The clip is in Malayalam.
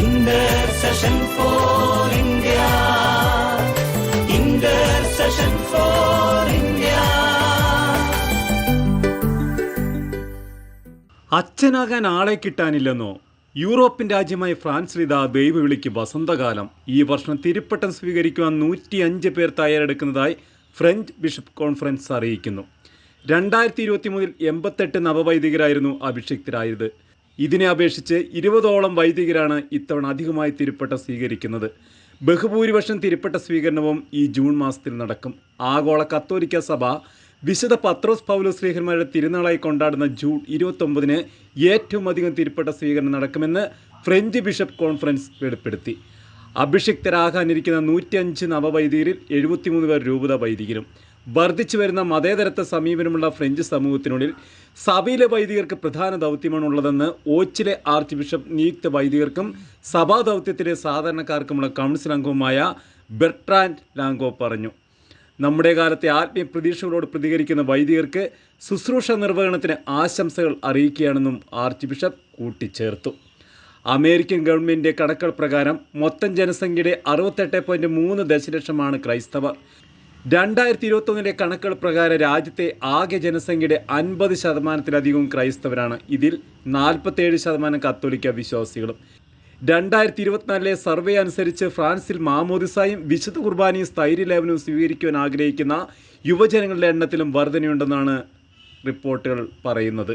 India. Intercession ഫോർ ഇന്ത്യ അച്ഛനാകാൻ ആളെ കിട്ടാനില്ലെന്നോ? യൂറോപ്യൻ രാജ്യമായ ഫ്രാൻസ് ദൈവ വിളിക്ക് വസന്തകാലം. ഈ വർഷം തിരുപ്പട്ടം സ്വീകരിക്കുവാൻ നൂറ്റി അഞ്ച് പേർ തയ്യാറെടുക്കുന്നതായി ഫ്രഞ്ച് ബിഷപ്പ് കോൺഫറൻസ് അറിയിക്കുന്നു. രണ്ടായിരത്തി ഇരുപത്തി മൂന്നിൽ എൺപത്തെട്ട് നവവൈദികരായിരുന്നു അഭിഷിക്തരായത്. ഇതിനെ അപേക്ഷിച്ച് ഇരുപതോളം വൈദികരാണ് ഇത്തവണ അധികമായി തിരുപ്പട്ട സ്വീകരിക്കുന്നത്. ബഹുഭൂരിപക്ഷം തിരുപ്പട്ട സ്വീകരണവും ഈ ജൂൺ മാസത്തിൽ നടക്കും. ആഗോള കത്തോലിക്ക സഭ വിശുദ്ധ പത്രോസ് പൗലോ ശ്രീഹന്മാരുടെ തിരുനാളായി കൊണ്ടാടുന്ന ജൂൺ ഇരുപത്തൊമ്പതിന് ഏറ്റവും അധികം തിരുപ്പട്ട സ്വീകരണം നടക്കുമെന്ന് ഫ്രഞ്ച് ബിഷപ്പ് കോൺഫറൻസ് വെളിപ്പെടുത്തി. അഭിഷിക്തരാകാനിരിക്കുന്ന നൂറ്റിയഞ്ച് നവവൈദികരിൽ എഴുപത്തിമൂന്ന് പേർ രൂപത വൈദികരും. വർദ്ധിച്ചു വരുന്ന മതേതരത്വ സമീപനമുള്ള ഫ്രഞ്ച് സമൂഹത്തിനുള്ളിൽ സഭയിലെ വൈദികർക്ക് പ്രധാന ദൗത്യമാണുള്ളതെന്ന് ഓച്ചിലെ ആർച്ച് ബിഷപ്പ് നിയുക്ത വൈദികർക്കും സഭാ ദൗത്യത്തിലെ സാധാരണക്കാർക്കുമുള്ള കൗൺസിൽ അംഗവുമായ ബെർട്രാൻഡ് ലാങ്കോ പറഞ്ഞു. നമ്മുടെ കാലത്തെ ആത്മീയ പ്രതീക്ഷകളോട് പ്രതികരിക്കുന്ന വൈദികർക്ക് ശുശ്രൂഷ നിർവഹണത്തിന് ആശംസകൾ അറിയിക്കുകയാണെന്നും ആർച്ച് ബിഷപ്പ് കൂട്ടിച്ചേർത്തു. അമേരിക്കൻ ഗവൺമെന്റിന്റെ കണക്കുകൾ പ്രകാരം മൊത്തം ജനസംഖ്യയുടെ അറുപത്തെട്ട് പോയിന്റ് മൂന്ന് ദശലക്ഷമാണ് ക്രൈസ്തവർ. രണ്ടായിരത്തി ഇരുപത്തൊന്നിലെ കണക്കുകൾ പ്രകാരം രാജ്യത്തെ ആകെ ജനസംഖ്യയുടെ അൻപത് ശതമാനത്തിലധികവും ക്രൈസ്തവരാണ്. ഇതിൽ നാൽപ്പത്തേഴ് ശതമാനം കത്തോലിക്ക വിശ്വാസികളും. രണ്ടായിരത്തി ഇരുപത്തിനാലിലെ സർവേ അനുസരിച്ച് ഫ്രാൻസിൽ മാമോദിസായും വിശുദ്ധ കുർബാനയും സ്ഥൈര്യലേപനവും സ്വീകരിക്കുവാൻ ആഗ്രഹിക്കുന്ന യുവജനങ്ങളുടെ എണ്ണത്തിലും വർധനയുണ്ടെന്നാണ് റിപ്പോർട്ടുകൾ പറയുന്നത്.